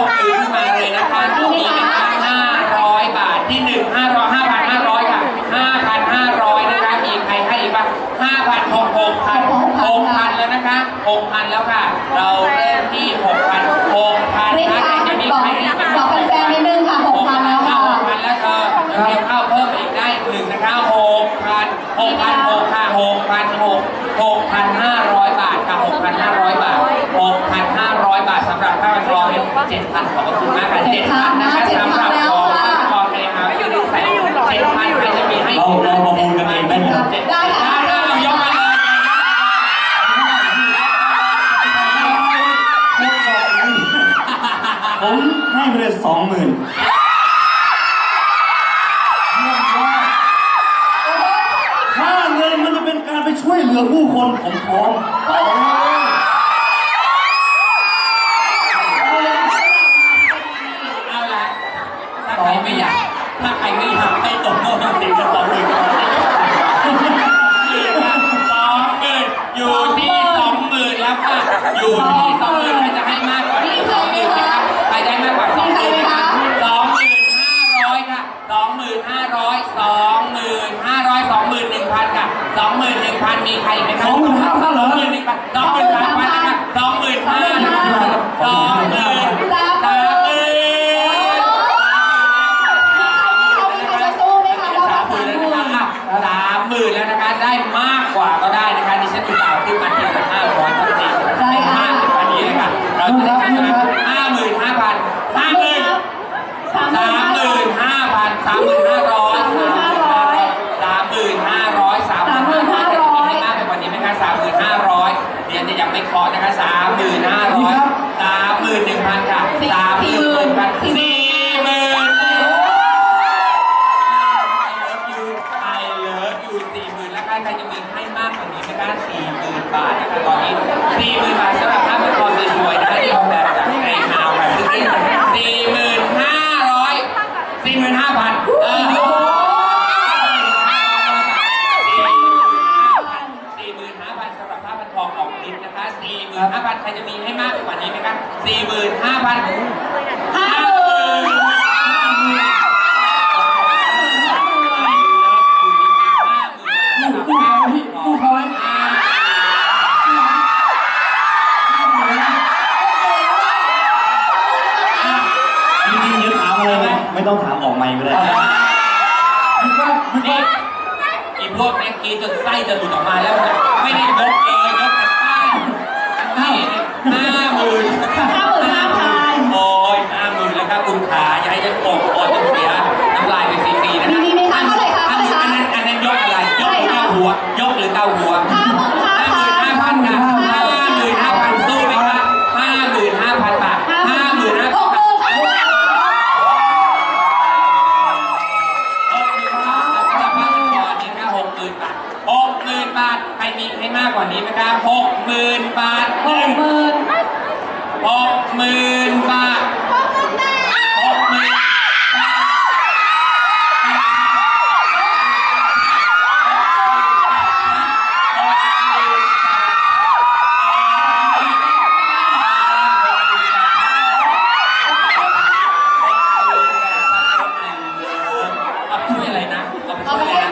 ยกมือนมาเลยนะคะผู้มีเงินห้าร้อยบาทที่หนึ่งห้าร้อย ค่ะขอบคุะเจ็ดพันนะคะสำหรัอเลยครับอยู่ดูใส่อยู่หล่เราจะมีให้เรกันไหมเจ็ได้ค่ะยกมเลยผมให้ไปเลยสองหมื่นถ้าเงินมันจะเป็นการไปช่วยเหลือผู้คนผมพร้อม สี่หมื่นห้าพันสี่หมื่นห้าพันสำหรับผ้าพันทองของลิศนะคะสี่หมื่นห้าพันใครจะมีให้มากกว่านี้ไหมครับสี่หมื่นห้าพัน ค์ก็ได้มันี่อีพวกแม็กกี้จนไส้จะหลุดออกมาแล้ว ไม่ได้ยกเอง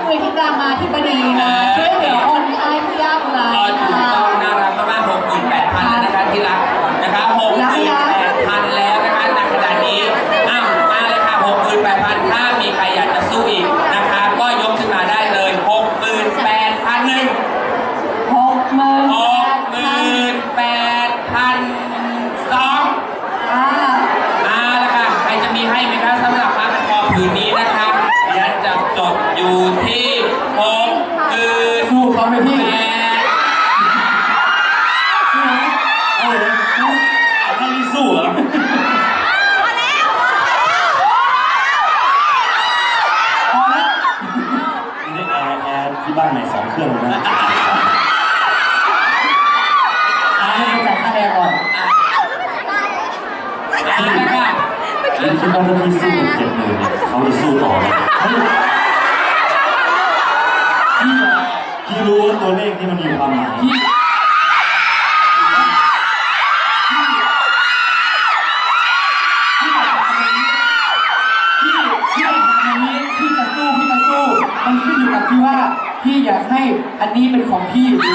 มูลนิธิรามาที่บดีนะ ยันจะจบอยู่ที่หกคือสู้เขาไหม่แพ้ถ้าไม่สู้อะแอนที่บ้านไหนสองเครื่องนะ นี่มันมีความหมายที่ที่จะสู้ที่จะสู้ มันขึ้นอยู่กับที่ว่าพี่อยากให้อันนี้เป็นของพี่หรือไม่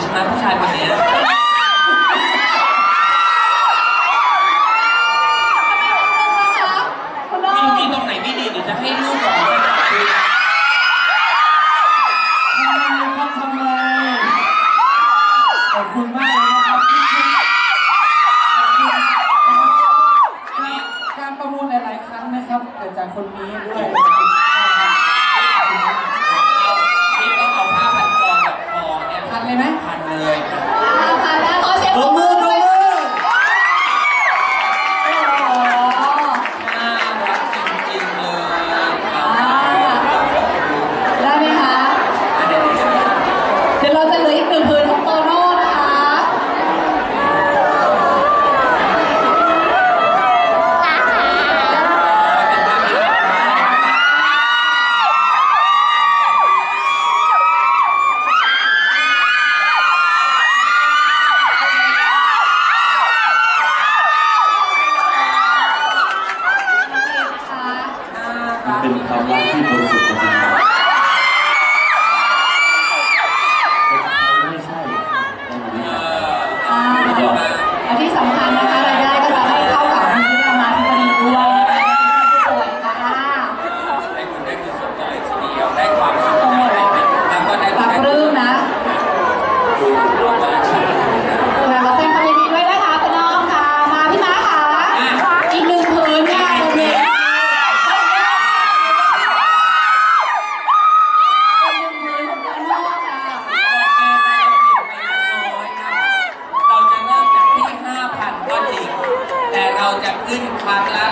ใช่ไหมผู้ชายคนนี้มีมีตรงไหนไม่ดีเดี๋ยวจะให้ลูกขอกเราะทำไมครับทำไมขอบคุณ o'clock